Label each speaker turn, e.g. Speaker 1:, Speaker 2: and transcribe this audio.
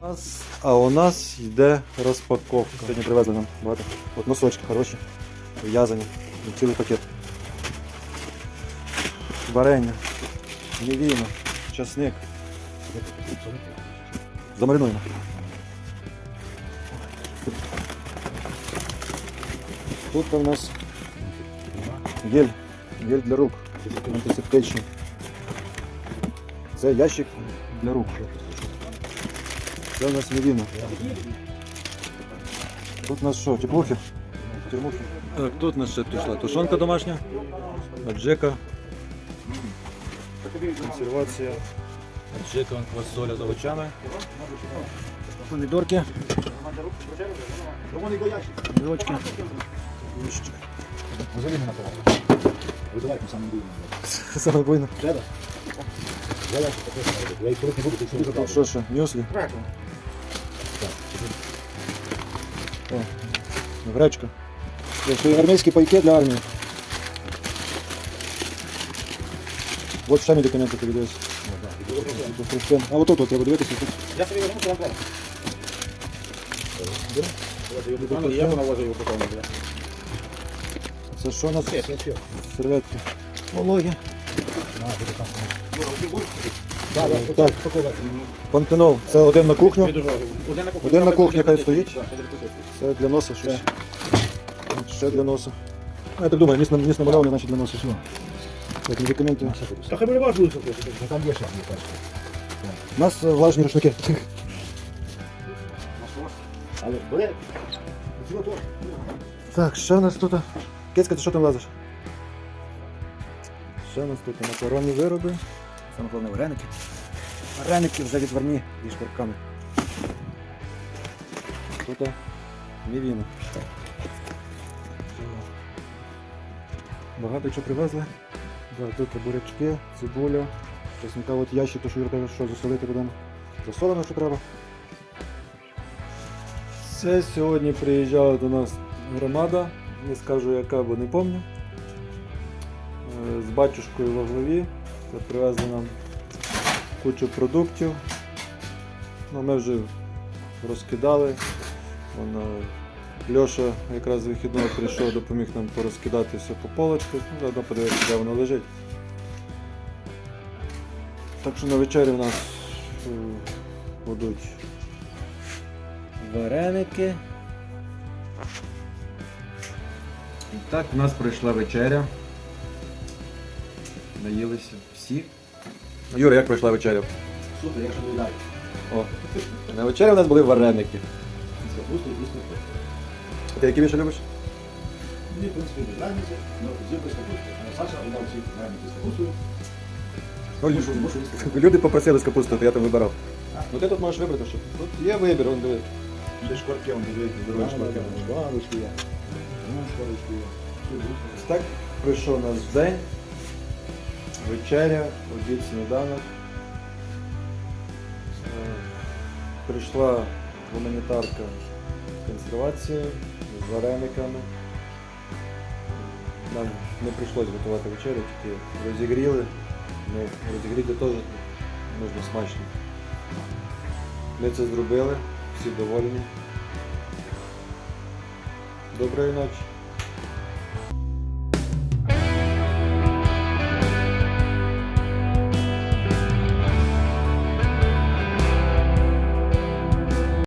Speaker 1: Нас- А у нас йде розпаковка. Сьогодні привезли нам багато. От носочки хороші, в'язані, цілий пакет. Варення, мівіна, часник. Замаринуємо. Тут у нас гель, гель для рук, антисептичний. Це ящик для рук. Це у нас мівіна. Тут у нас що, теплухи? Термухи. Так, тут у нас ще пішла тушонка домашня, аджика, консервація, аджика, квасоля з овочами, помідорки, помідорки, лущик.
Speaker 2: Видавай саме буйно.
Speaker 1: Саме буйно.
Speaker 2: Я ящик також знайду. Я їх коли не буду, ти що
Speaker 1: Тут що ще, мюслі, О, гречка. Це армійські пайки для армії. От медикаменти тобі десь. А от тут треба дивитися.
Speaker 2: Я собі візьму кілограм. Я навожу його потім.
Speaker 1: Це що у нас? Серветки. Вологі.
Speaker 2: Так,
Speaker 1: пантенол. Це один на кухню.
Speaker 2: Один на кухні
Speaker 1: хай стоїть. Це для носа щось. Ще для носа. Ну, я так думаю, ніс, нам- ніс значить для носа. Все. Так, медикаменти.
Speaker 2: Та хай буде важливо, що. Там є ще, мені.
Speaker 1: У нас е, влажні рушники.
Speaker 2: Але буде.
Speaker 1: Так, що у нас тут? Кицька, ти що там лазиш? Що у нас тут? Макаронні вироби. Саме головне вареники. Вареники вже відварні зі шкварками. Тут мівіна. Багато чого привезли. Да, тут бурячки, цибуля. Чесника, от ящик, то що Юра що засолити будемо. Засолено, що треба. Це сьогодні приїжджала до нас громада, не скажу яка, бо не пам'ятаю. Е, З батюшкою во главі. Це привезли нам кучу продуктів. Ну, ми вже розкидали. Вон, Льоша якраз з вихідного прийшов, допоміг нам порозкидати все по полочках, ну, заодно подивитися, де воно лежить. Так що на вечері в нас е, будуть вареники. І так в нас пройшла вечеря. Наїлися всі. Юра, як пройшла вечеря?
Speaker 2: Супер, якщо доїдаю.
Speaker 1: О, на вечері в нас були вареники.
Speaker 2: З капустою і капустою.
Speaker 1: Ти які більше любиш?
Speaker 2: Мені, в принципі, без разниці, але зірка з капустою. А Саша дав всі вареники з капустою. Мушу, мушу їсти.
Speaker 1: Люди попросили з капустою, то я там вибирав. Ну ти тут можеш вибрати, що тут є вибір, он диви.
Speaker 2: Ще шкварки, он дивить, здорові шкварки. Шкварочки є. Ну, шкварочки
Speaker 1: так пройшов наш день. Вечеря, обід, сніданок. Е, Прийшла гуманітарка з консервацією, з варениками. Нам не прийшлось готувати вечерю, тільки розігріли. Ну, розігріти теж можна смачно. Ми це зробили, всі довольні. Доброї ночі.